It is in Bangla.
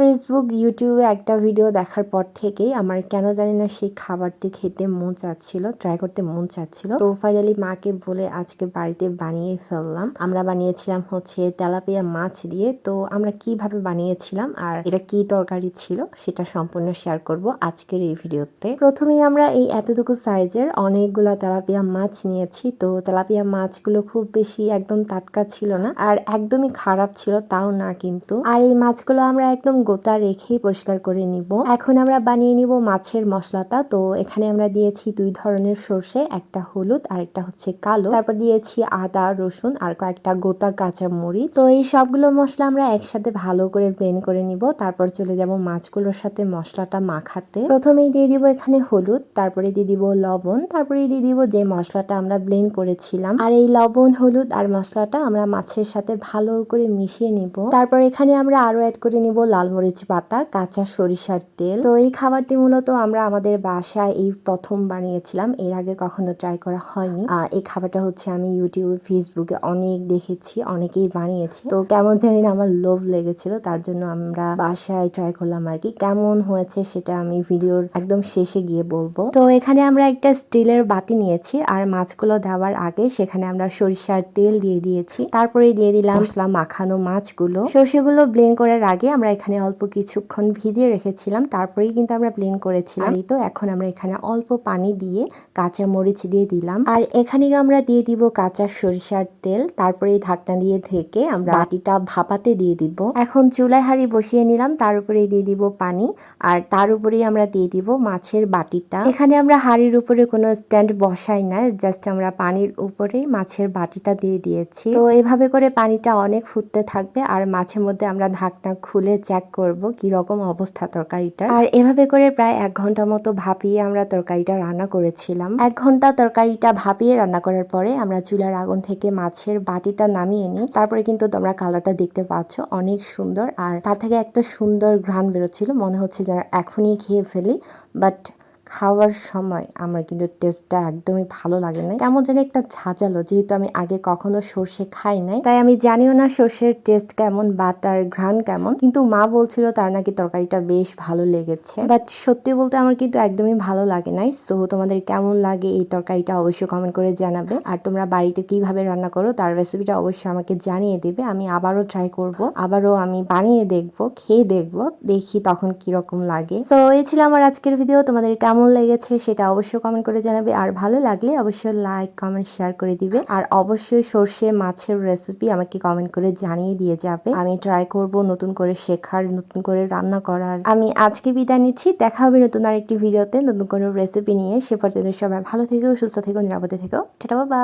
ফেসবুক ইউটিউবে একটা ভিডিও দেখার পর থেকেই আমার কেন জানি না সেই খাবারটি খেতে মন চাচ্ছিল ট্রাই করতে মন চাচ্ছিল। তো ফাইনালি মাকে বলে আজকে বাড়িতে বানিয়ে ফেললাম। আমরা বানিয়েছিলাম হচ্ছে তেলাপিয়া মাছ দিয়ে। তো আমরা কীভাবে বানিয়েছিলাম আর এটা কি তরকারি ছিল সেটা সম্পূর্ণ শেয়ার করব আজকের এই ভিডিওতে প্রথমেই আমরা এই এতটুকু সাইজের অনেকগুলা তেলাপিয়া মাছ নিয়েছি। তো তেলাপিয়া মাছগুলো খুব বেশি একদম টাটকা ছিল না আর একদমই খারাপ ছিল তাও না কিন্তু। আর এই মাছগুলো আমরা একদম গোটা রেখেই পরিষ্কার করে নিব। এখন আমরা বানিয়ে নিব মাছের মশলাটা। তো এখানে আমরা দিয়েছি দুই ধরনের সর্ষে, একটা হলুদ আর একটা হচ্ছে কালো। তারপর দিয়েছি আদা, রসুন আর কয়েকটা গোটা কাঁচা মরিচ। তো এই সবগুলো মশলা আমরা একসাথে ভালো করে ব্লেন্ড করে নিব। তারপর চলে যাব মাছগুলোর সাথে মশলাটা মাখাতে। প্রথমেই দিয়ে দিব এখানে হলুদ, তারপরে দিয়ে দিব লবণ তারপরে দিয়ে দিব যে মশলাটা আমরা ব্লেন্ড করেছিলাম। আর এই লবণ, হলুদ আর মশলাটা আমরা মাছের সাথে ভালো করে মিশিয়ে নিব। তারপর এখানে আমরা আরও অ্যাড করে নিব লাল মরিচ পাতা, কাঁচা সরিষার তেল। তো এই খাবারটি মূলত আমরা আমাদের বাসায় এই প্রথম বানিয়েছিলাম। এর আগে কখনো ট্রাই করা হয়নি। এই খাবারটা হচ্ছে আমি ইউটিউব ফেসবুকে অনেক দেখেছি, অনেকেই বানিয়েছি। তো কেমন জানি না আমার লোভ লেগেছিল, তার জন্য আমরা বাসায় ট্রাই করলাম আর কি। কেমন হয়েছে সেটা আমি ভিডিওর একদম শেষে গিয়ে বলব। তো এখানে আমরা একটা স্টিলের বাতি নিয়েছি, আর মাছগুলো দেওয়ার আগে সেখানে আমরা সরিষার তেল দিয়ে দিয়েছি। তারপরে দিয়ে দিলাম মাখানো মাছগুলো। সর্ষেগুলো ব্লেন্ড করার আগে আমরা এখানে অল্প কিছুক্ষণ ভিজিয়ে রেখেছিলাম তারপরেই কিন্তু আমরা প্লেন করেছিলাম। এই তো এখন আমরা এখানে অল্প পানি দিয়ে কাঁচা মরিচ দিয়ে দিলাম। আর এখানে আমরা দিয়ে দিব কাঁচা সরিষার তেল তারপরে ঢাকনা দিয়ে ঢেকে আমরা বাটিটা ভাপাতে দিয়ে দিব। এখন চুলায় হাঁড়ি বসিয়ে নিলাম তার উপরে দিয়ে দিব পানি। আর তার উপরেই আমরা দিয়ে দিব মাছের বাটিটা। এখানে আমরা হাঁড়ির উপরে কোনো স্ট্যান্ড বসাই না জাস্ট আমরা পানির উপরেই মাছের বাটিটা দিয়ে দিয়েছি। তো এভাবে করে পানিটা অনেক ফুটতে থাকবে আর মাঝে মধ্যে আমরা ঢাকনা খুলে চেক করব, কি রকম অবস্থা তরকারিটা আর এভাবে করে প্রায় এক ঘণ্টা মতো ভাপিয়ে আমরা তরকারিটা রান্না করেছিলাম। এক ঘণ্টা তরকারিটা ভাপিয়ে রান্না করার পরে আমরা চুলার আগুন থেকে মাছের বাটিটা নামিয়ে নিই। তারপরে কিন্তু তোমরা কালারটা দেখতে পাচ্ছ, অনেক সুন্দর। আর তার থেকে একটা সুন্দর ঘ্রাণ বেরোচ্ছিল, মনে হচ্ছে যারা এখনই খেয়ে ফেলি। বাট খাওয়ার সময় আমার কিন্তু টেস্টটা একদমই ভালো লাগে না কেমন যেন একটা ঝাঁঝালো, যেহেতু আমি আগে কখনো সর্ষে খাই নাই। তাই আমি জানিও না সর্ষের টেস্ট কেমন বা তার ঘ্রাণ কেমন। কিন্তু মা বলছিল তার নাকি তরকারিটা বেশ ভালো লেগেছে। বাট সত্যি বলতে আমার কিন্তু একদমই ভালো লাগে নাই। সো তোমাদের কেমন লাগে এই তরকারিটা অবশ্যই কমেন্ট করে জানাবে। আর তোমরা বাড়িতে কীভাবে রান্না করো তার রেসিপিটা অবশ্যই আমাকে জানিয়ে দেবে। আমি আবারও ট্রাই করব, আবারও আমি বানিয়ে দেখব, খেয়ে দেখব, দেখি তখন কীরকম লাগে। সো এই ছিল আমার আজকের ভিডিও তোমাদের কেমন লেগেছে সেটা অবশ্যই কমেন্ট করে জানাবে। আর ভালো লাগলে অবশ্যই লাইক কমেন্ট শেয়ার করে দিবে। আর অবশ্যই সর্ষে মাছের রেসিপি আমাকে কমেন্ট করে জানিয়ে দিয়ে যাবে। আমি ট্রাই করব নতুন করে শেখার, নতুন করে রান্না করার। আমি আজকে বিদায় নিচ্ছি। দেখা হবে নতুন আর একটি ভিডিওতে নতুন কোনো রেসিপি নিয়ে। সে পর্যন্ত সবাই ভালো থেকো, সুস্থ থেকো, নিরাপদে থেকো। টাটা, বাবা।